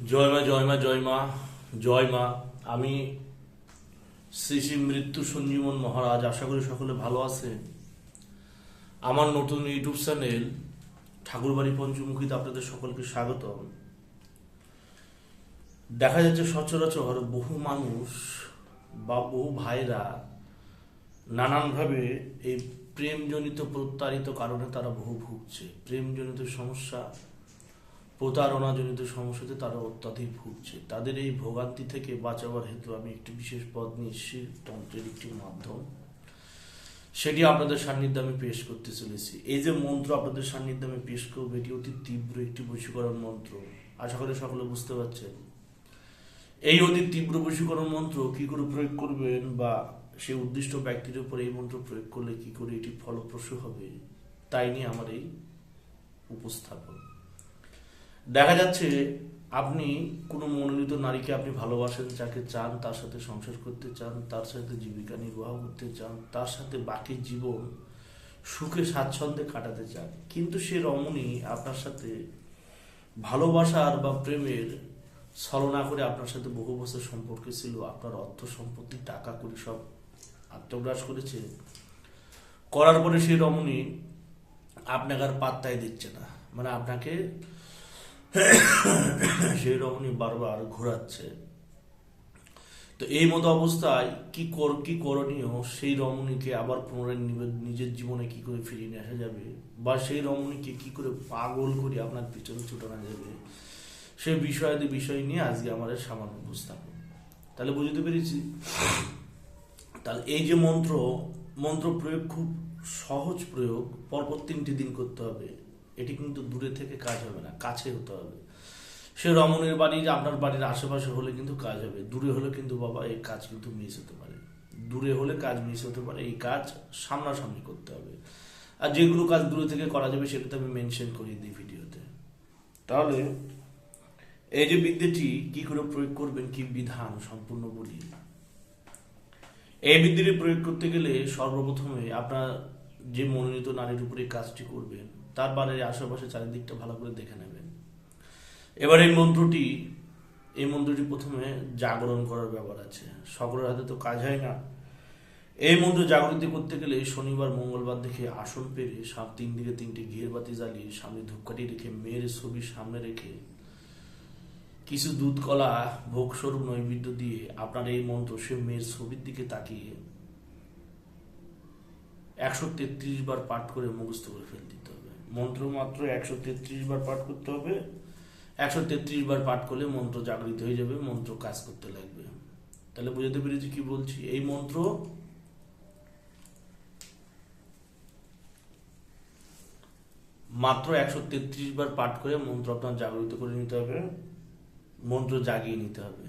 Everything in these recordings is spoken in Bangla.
জয় মা জয় মা জয় মা জয় মা। আমি শ্রী শ্রী মৃত্যু সঞ্জীবন মহারাজ, আশা করি সকলে ভালো আছে। আমার নতুন ইউটিউব চ্যানেল ঠাকুরবাড়ি পঞ্চমুখীতে আপনাদের সকলকে স্বাগত দেখা যাচ্ছে সচরাচর বহু মানুষ বা বহু ভাইরা নানানভাবে এই প্রেমজনিত প্রত্যারিত কারণে তারা বহু ভুগছে। প্রেমজনিত সমস্যা প্রতারণাজনিত সমস্যাতে তারা অত্যাধিক ভুগছে। তাদের এই ভোগান্তি থেকে বাঁচাবার হেতু আমি একটি বিশেষ পদ নিয়ে তন্ত্রের একটি মাধ্যম। সেটি আপনাদের সান্নিধ্যে আমি পেশ করতে চলেছি। এই যে মন্ত্র আপনাদের সান্নিধ্যে আমি পেশ করব, এটি অতি তীব্র একটি বশীকরণ মন্ত্র। আশা করি সকলে বুঝতে পারছেন। এই অতি তীব্র বশীকরণ মন্ত্র কি করে প্রয়োগ করবেন বা সেই উদ্দিষ্ট ব্যক্তির উপর এই মন্ত্র প্রয়োগ করলে কি করে এটি ফলপ্রসূ হবে, তাই নিয়ে আমার এই উপস্থাপন। দেখা যাচ্ছে আপনি কোনো মনোনীত নারীকে আপনি ভালোবাসেন, যাকে চান তার সাথে সংসার করতে চান, তার সাথে জীবিকা নির্বাহ করতে চান, তার সাথে বাকি জীবন সুখে, স্বাচ্ছন্দ্যে কাটাতে চান। কিন্তু সে রমণী আপনার সাথে ভালোবাসার বা প্রেমের ছলনা করে আপনার সাথে বহু বছর সম্পর্কে ছিল, আপনার অর্থ সম্পত্তি, টাকা করে সব আত্মগ্রাস করেছে। করার পরে সেই রমণী আপনাকে আর পাত্তাই দিচ্ছে না। মানে আপনাকে সেই রমণী বারবার ঘোরাচ্ছে। তো এই মতো অবস্থায় কি কর, কি করণীয়? সেই রমণীকে আবার পুনরায় নিজের জীবনে কি করে ফিরিয়ে নিয়ে আসা যাবে? বা সেই রমণীকে কি করে পাগল করে আপনার পিছনে ছুটানো যাবে? সে বিষয়াদি বিষয় নিয়ে আজকে আমাদের সামান্য উপস্থাপন। তাহলে বুঝতে পেরেছি? তাহলে এই যে মন্ত্র মন্ত্র প্রয়োগ খুব সহজ প্রয়োগ, পরপর তিনটি দিন করতে হবে। এটি কিন্তু দূরে থেকে কাজ হবে না, কাছে হতে হবে। সে রমণের বাড়ি, আপনার বাড়ির আশেপাশে হলে কিন্তু কাজ হবে। দূরে হলে কিন্তু বাবা এই কাজ কিন্তু মিস হতে পারে। দূরে হলে কাজ মিস হতে পারে, এই কাজ সামনাসামনি করতে হবে। আর যেগুলো কাজ দূরে থেকে করা যাবে সেটা তো আমি মেনশন করিয়ে দিই ভিডিওতে। তাহলে এই যে বিদ্যাটি কি করে প্রয়োগ করবেন, কি বিধান সম্পূর্ণ বলি। এই বিদ্যাটি প্রয়োগ করতে গেলে সর্বপ্রথমে আপনার যে মনোনীত নারীর উপরে কাজটি করবেন তার বাড়ির আশেপাশে চারিদিকটা ভালো করে দেখে নেবেন এবার এই মন্ত্রটি এই মন্ত্রটি প্রথমে জাগরণ করার ব্যাপার আছে। সকলের হাতে তো কাজ হয় না। এই মন্ত্র জাগৃতি করতে গেলে শনিবার, মঙ্গলবার দেখে আসন পেরে সাত তিন দিকে তিনটি ঘিয়ের বাতি জ্বালিয়ে সামনে ধূপকাঠি রেখে, মেয়ের ছবি সামনে রেখে কিছু দুধ কলা ভোগস্বরূপ, নৈবেদ্য দিয়ে আপনার এই মন্ত্র সে মেয়ের ছবির দিকে তাকিয়ে একশো তেত্রিশ বার পাঠ করে মুখস্থ করে ফেল দিতে হবে। মন্ত্র মাত্র একশো তেত্রিশ বার পাঠ করতে হবে। একশো তেত্রিশ বার পাঠ করলে মন্ত্র জাগৃত হয়ে যাবে, মন্ত্র কাজ করতে লাগবে। তাহলে বুঝতে পেরেছি কি বলছি? এই মন্ত্র মাত্র একশো তেত্রিশ বার পাঠ করে মন্ত্র আপনার জাগৃত করে নিতে হবে, মন্ত্র জাগিয়ে নিতে হবে।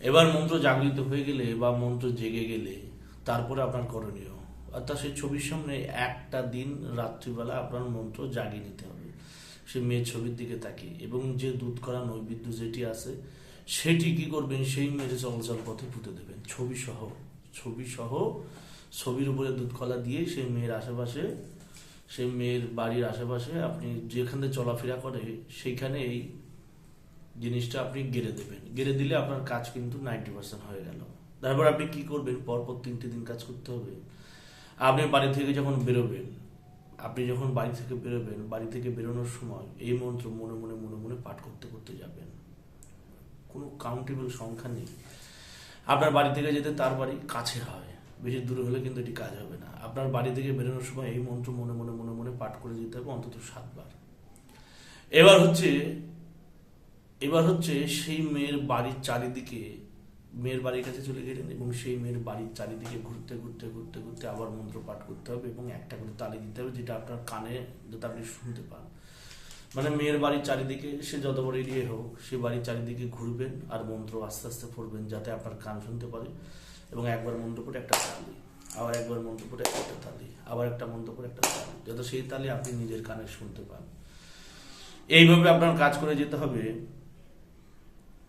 এবার মন্ত্র জাগৃত হয়ে গেলে বা মন্ত্র জেগে গেলে তারপরে আপনার করণীয়। অর্থাৎ সেই ছবির সামনে একটা দিন রাত্রিবেলা আপনার মন্ত্র জাগিয়ে নিতে হবে। সে মেয়ের ছবির দিকে তাকিয়ে এবং যে দুধ করা নৈবেদ্য যেটি আছে, সেটি কি করবেন? সেই মেয়ের চলাচল পথে পুঁতে দেবেন। ছবি সহ ছবি সহ ছবির উপরে দুধ কলা দিয়ে সেই মেয়ের আশেপাশে, সেই মেয়ের বাড়ির আশেপাশে আপনি যেখানে চলাফেরা করে, সেইখানে এই জিনিসটা আপনি গেড়ে দেবেন। গেড়ে দিলে আপনার কাজ কিন্তু নাইনটি পার্সেন্ট হয়ে গেল। তারপর আপনি কি করবেন? পরপর তিনটে দিন কাজ করতে হবে। আপনি বাড়ি থেকে যখন বেরোবেন, আপনি যখন বাড়ি থেকে বেরোবেন, বাড়ি থেকে বেরোনোর সময় এই মন্ত্র মনে মনে মনে মনে পাঠ করতে করতে যাবেন। কোনো কাউন্টেবল সংখ্যা নেই। আপনার বাড়ি থেকে যেতে তার বাড়ি কাছে হয়, বেশি দূরে হলে কিন্তু এটি কাজ হবে না। আপনার বাড়ি থেকে বেরোনোর সময় এই মন্ত্র মনে মনে মনে মনে পাঠ করে যেতে হবে অন্তত সাতবার। এবার হচ্ছে এবার হচ্ছে সেই মেয়ের বাড়ির চারিদিকে মেয়ের বাড়ির কাছে চলে গেলেন এবং সেই মেয়ের বাড়ির চারিদিকে ঘুরতে ঘুরতে ঘুরতে ঘুরতে আবার মন্ত্র পাঠ করতে হবে এবং একটা করে তালি দিতে হবে যেটা আপনার কানে যাতে আপনি শুনতে পান। মানে মেয়ের বাড়ির চারিদিকে সে যত বড় এরিয়ে হোক, সে বাড়ির চারিদিকে ঘুরবেন আর মন্ত্র আস্তে আস্তে পড়বেন যাতে আপনার কান শুনতে পারে এবং একবার মন্ত্র পড়ে একটা তালি, আবার একবার মন্ত্র পড়ে একটা তালি, আবার একটা মন্ত্র পড়ে একটা তালি, যাতে সেই তালি আপনি নিজের কানে শুনতে পান। এইভাবে আপনার কাজ করে যেতে হবে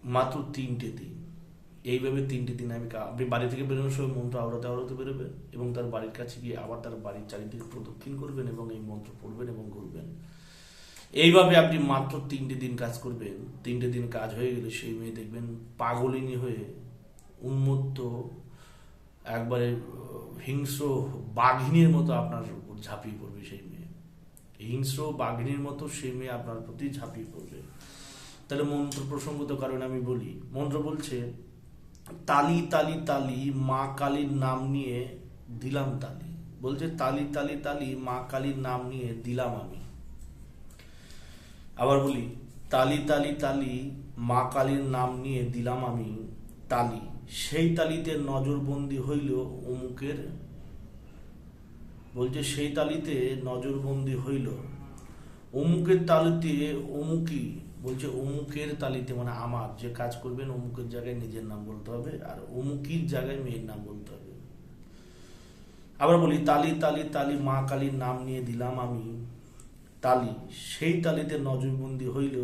মাত্র তিনটে দিন। এইভাবে তিনটে দিন আমি আপনি বাড়ি থেকে বেরোনোর সময় মন্ত্র আওড়াতে আওড়াতে বেরোবেন এবং তার বাড়ির কাছে গিয়ে আবার তার বাড়ির চারিদিকে প্রদক্ষিণ করবেন এবং এই মন্ত্র পড়বেন এবং ঘুরবেন। এইভাবে আপনি মাত্র তিনটে দিন কাজ করবেন। তিনটে দিন কাজ হয়ে গেলে সেই মেয়ে দেখবেন পাগলিনী হয়ে উন্মত্ত, একবারে হিংস্র বাঘিনীর মতো আপনার উপর ঝাঁপিয়ে পড়বে সেই মেয়ে। হিংস্র বাঘিনীর মতো সেই মেয়ে আপনার প্রতি ঝাঁপিয়ে পড়বে। তাহলে মন্ত্র প্রসঙ্গত কারণে আমি বলি, মন্ত্র বলছে তালি তালি তালি, মা কালীর নাম নিয়ে দিলাম তালি। বলছে, তালি তালি তালি, মা কালীর নাম নিয়ে দিলাম আমি। আবার বলি, তালি তালি তালি, মা কালীর নাম নিয়ে দিলাম আমি তালি। সেই তালিতে নজরবন্দি হইল অমুকের, বলছে, সেই তালিতে নজরবন্দি হইল। অমুকের তালিতে অমুকি বলছে অমুকের তালিতে মানে আমার, যে কাজ করবেন অমুকের জায়গায় নিজের নাম বলতে হবে আর অমুকির জায়গায় মেয়ের নাম বলতে হবে। আবার বলি, তালি তালি তালি, মা কালীর নাম নিয়ে দিলাম আমি। তালি, সেই তালিতে নজরবন্দি হইল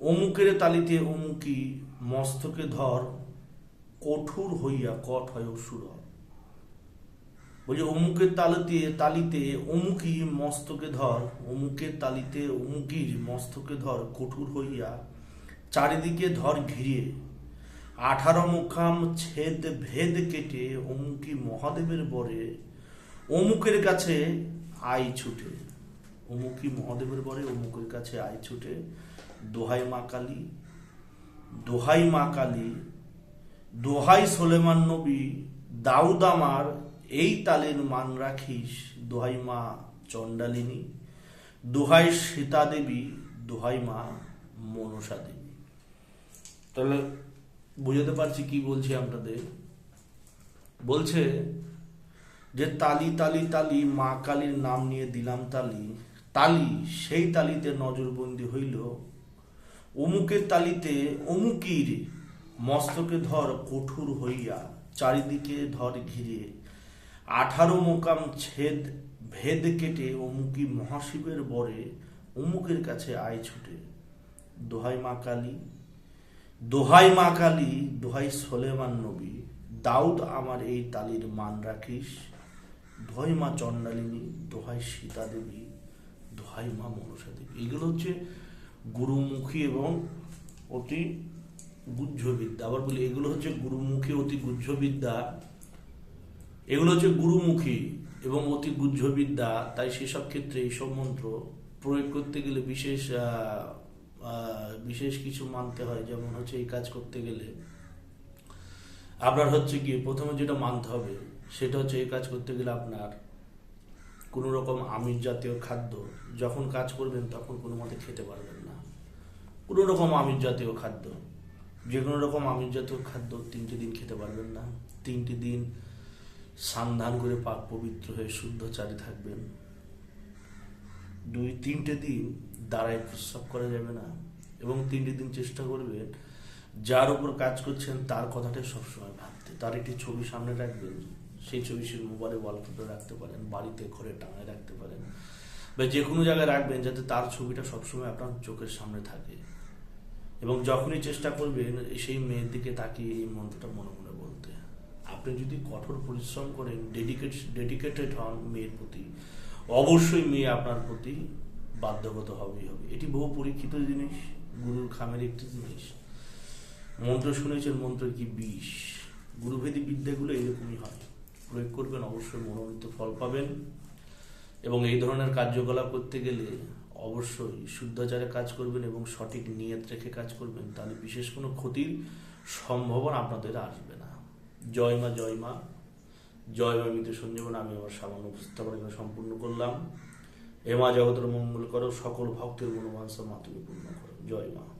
অমুকের তালিতে অমুকি, মস্তকে ধর, কঠোর হইয়া কট হয় অসুর বলছে অমুকের তালিতে তালিতে অমুকি মস্তকে ধর, অমুকের তালিতে অমুকির মস্তকে ধর, কঠোর হইয়া চারিদিকে ধর ঘিরে আঠারো মুখাম ছেদ ভেদ কেটে অমুকি মহাদেবের বরে, অমুকের কাছে আই ছুটে অমুকি মহাদেবের বরে, অমুকের কাছে আই ছুটে, দোহাই মা কালী, দোহাই মা কালী, দোহাই সোলেমান নবী, দাউদ আমার এই তালের মান রাখিস দোহাই মা চণ্ডালিনী, দোহাই সীতা দেবী দোহাই মা মনসা দেবী তাহলে বুঝাতে পারছি কি বলছি আপনাদের? বলছে যে তালি তালি তালি, মা কালীর নাম নিয়ে দিলাম তালি তালি সেই তালিতে নজরবন্দি হইল। অমুকের তালিতে অমুকির মস্তকে ধর কঠোর হইয়া, চারিদিকে ধর ঘিরে আঠারো মোকাম ছেদ, ভেদ কেটে অমুকি মহাশিবের বরে অমুকের কাছে আয় ছুটে। দোহাই মা কালী, দোহাই মা কালী, দোহাই সোলেমান নবী, দাউদ আমার এই তালির মান রাখিস। দোহাই মা চণ্ডালিনী, দোহাই সীতা দেবী, দোহাই মা মনসা দেবী। এগুলো হচ্ছে গুরুমুখী এবং অতি গুহ্য বিদ্যা আবার বলি, এগুলো হচ্ছে গুরুমুখী, অতি গুহ্য বিদ্যা এগুলো হচ্ছে গুরুমুখী এবং অতি গুহ্য বিদ্যা তাই সেসব ক্ষেত্রে এইসব মন্ত্র প্রয়োগ করতে গেলে বিশেষ বিশেষ কিছু মানতে হয়। যেমন হচ্ছে এই কাজ করতে গেলে আপনার হচ্ছে কি, প্রথমে যেটা মানতে হবে সেটা হচ্ছে এই কাজ করতে গেলে আপনার কোনো রকম আমিষ জাতীয় খাদ্য যখন কাজ করবেন তখন কোনো মতে খেতে পারবেন না। কোনো রকম আমিষ জাতীয় খাদ্য যে কোনো রকম আমিষ জাতীয় খাদ্য তিনটে দিন খেতে পারবেন না। তিনটে দিন সান্ধান করে পাক পবিত্র হয়ে শুদ্ধচারী থাকবেন। দুই, তিনটে দিন দাঁড়ায় প্রস্রাব করা যাবে না এবং তিনটে দিন চেষ্টা করবেন যার উপর কাজ করছেন তার কথাটাই সবসময় ভাবতে। তার একটি ছবি সামনে রাখবেন। সেই ছবি সে মোবাইলে ওয়ালপেপারে রাখতে পারেন, বাড়িতে ঘরে টাঙায় রাখতে পারেন বা যে কোনো জায়গায় রাখবেন যাতে তার ছবিটা সবসময় আপনার চোখের সামনে থাকে। এবং যখনই চেষ্টা করবেন, সেই মেয়ের দিকে তাকিয়ে এই মন্ত্রটা মনে মনে আপনি যদি কঠোর পরিশ্রম করেন ডেডিকেট ডেডিকেটেড হন মেয়ের প্রতি, অবশ্যই মেয়ে আপনার প্রতি বাধ্যগত হবেই হবে। এটি বহু পরীক্ষিত জিনিস, গুরুর খামের একটি জিনিস। মন্ত্র শুনেছেন মন্ত্র কি বিষ? গুরুভেদী বিদ্যাগুলো এরকমই হয়। প্রয়োগ করবেন, অবশ্যই মনোনীত ফল পাবেন। এবং এই ধরনের কার্যকলাপ করতে গেলে অবশ্যই শুদ্ধাচারে কাজ করবেন এবং সঠিক নিয়ত রেখে কাজ করবেন, তাহলে বিশেষ কোনো ক্ষতির সম্ভাবনা আপনাদের আসবে না। জয় মা জয় মা। জয় মা মৃত সঞ্জীবন আমি আমার সামান্য উপস্থাপনা সম্পূর্ণ করলাম। এ মা জগতের মঙ্গল করো, সকল ভক্তের মনোমাংস মা তুমি পূর্ণ করো। জয় মা।